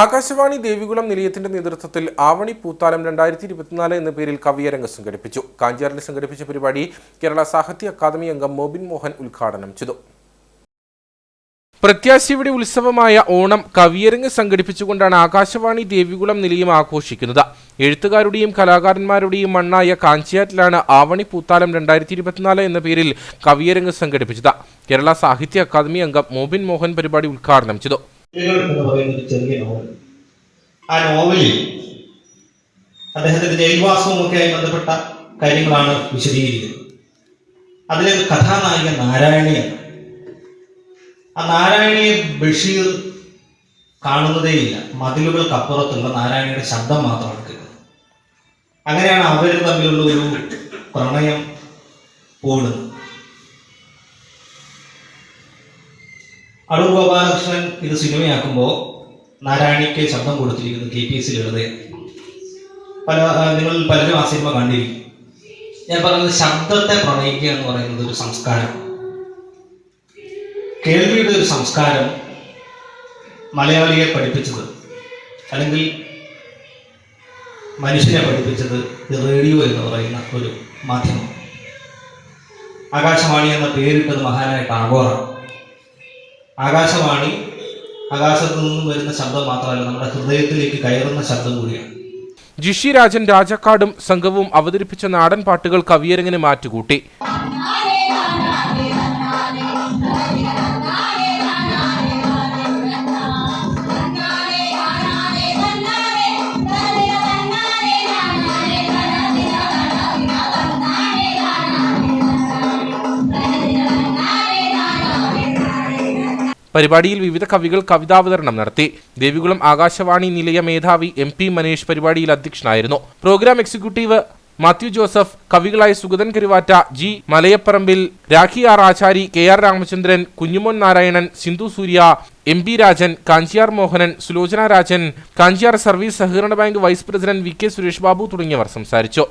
ആകാശവാണി ദേവികുളം നിലയത്തിന്റെ നേതൃത്വത്തിൽ ആവണി പൂത്താലം രണ്ടായിരത്തി ഇരുപത്തിനാല് എന്ന പേരിൽ കവിയരംഗ് സംഘടിപ്പിച്ചു. കാഞ്ചാറിൽ സംഘടിപ്പിച്ച പരിപാടി കേരള സാഹിത്യ അക്കാദമി അംഗം മോബിൻ മോഹൻ ഉദ്ഘാടനം ചെയ്തു. പ്രത്യാശയുടെ ഉത്സവമായ ഓണം കവിയരങ്ങ് സംഘടിപ്പിച്ചുകൊണ്ടാണ് ആകാശവാണി ദേവികുളം നിലയം ആഘോഷിക്കുന്നത്. എഴുത്തുകാരുടെയും കലാകാരന്മാരുടെയും മണ്ണായ കാഞ്ചിയാറ്റിലാണ് ആവണി പൂത്താലം രണ്ടായിരത്തി ഇരുപത്തിനാല് എന്ന പേരിൽ കവിയരങ്ങ് സംഘടിപ്പിച്ചത്. കേരള സാഹിത്യ അക്കാദമി അംഗം മോബിൻ മോഹൻ പരിപാടി ഉദ്ഘാടനം ചെയ്തു. കിളികൾ എന്ന് പറയുന്ന ഒരു ചെറിയ നോവൽ ആ നോവലിൽ അദ്ദേഹത്തിന്റെ ജയിൽവാസവുമൊക്കെയായി ബന്ധപ്പെട്ട കാര്യങ്ങളാണ് വിശദീകരിക്കുന്നത്. അതിലെ കഥാനായിക നാരായണിയാണ്. ആ നാരായണിയെ ബഷീർ കാണുന്നതേയില്ല. മതിലുകൾക്കപ്പുറത്തുള്ള നാരായണിയുടെ ശബ്ദം മാത്രമാണ് കേൾക്കുന്നത്. അങ്ങനെയാണ് അവർ തമ്മിലുള്ള ഒരു പ്രണയം പോകുന്നത് അടൂർ ഗോപാലകൃഷ്ണൻ ഇത് സിനിമയാക്കുമ്പോൾ നാരായണിക്ക് ശബ്ദം കൊടുത്തിരിക്കുന്നത് കെ പി എസ് ലളിതയെ പല നിങ്ങൾ പലരും ആ സിനിമ കണ്ടിരിക്കും. ഞാൻ പറയുന്നത് ശബ്ദത്തെ പ്രണയിക്കുക എന്ന് പറയുന്നത് ഒരു സംസ്കാരം. കേൾവിയുടെ ഒരു സംസ്കാരം മലയാളിയെ പഠിപ്പിച്ചത് അല്ലെങ്കിൽ മനുഷ്യനെ പഠിപ്പിച്ചത് റേഡിയോ എന്ന് പറയുന്ന ഒരു മാധ്യമം. ആകാശവാണി എന്ന പേരിട്ടത് മഹാനായ ടാഗോറാണ്. ആകാശവാണി ആകാശത്തു നിന്നും വരുന്ന ശബ്ദം മാത്രമല്ല നമ്മുടെ ഹൃദയത്തിലേക്ക് കയറുന്ന ശബ്ദം കൂടിയാണ്. ജിഷി രാജൻ രാജക്കാടും സംഘവും അവതരിപ്പിച്ച നാടൻ പാട്ടുകൾ കവിയരങ്ങിന് മാറ്റുകൂട്ടി. പരിപാടിയിൽ വിവിധ കവികൾ കവിതാവതരണം നടത്തി. ദേവികുളം ആകാശവാണി നിലയ മേധാവി എം പി മനീഷ് പരിപാടിയിൽ അധ്യക്ഷനായിരുന്നു. Programme executive Mathew Joseph കവികളായ Sugathan Karuvatta G Malayaparambil Rakhi R Achari K R Ramachandran Kunjumon Narayanan Sindhu Surya M P Rajan Kanchiyar Mohanan Sulochana Rajan Kanchiyar service സഹകരണ bank vice president V K Suresh Babu തുടങ്ങിയവർ സംസാരിച്ചു.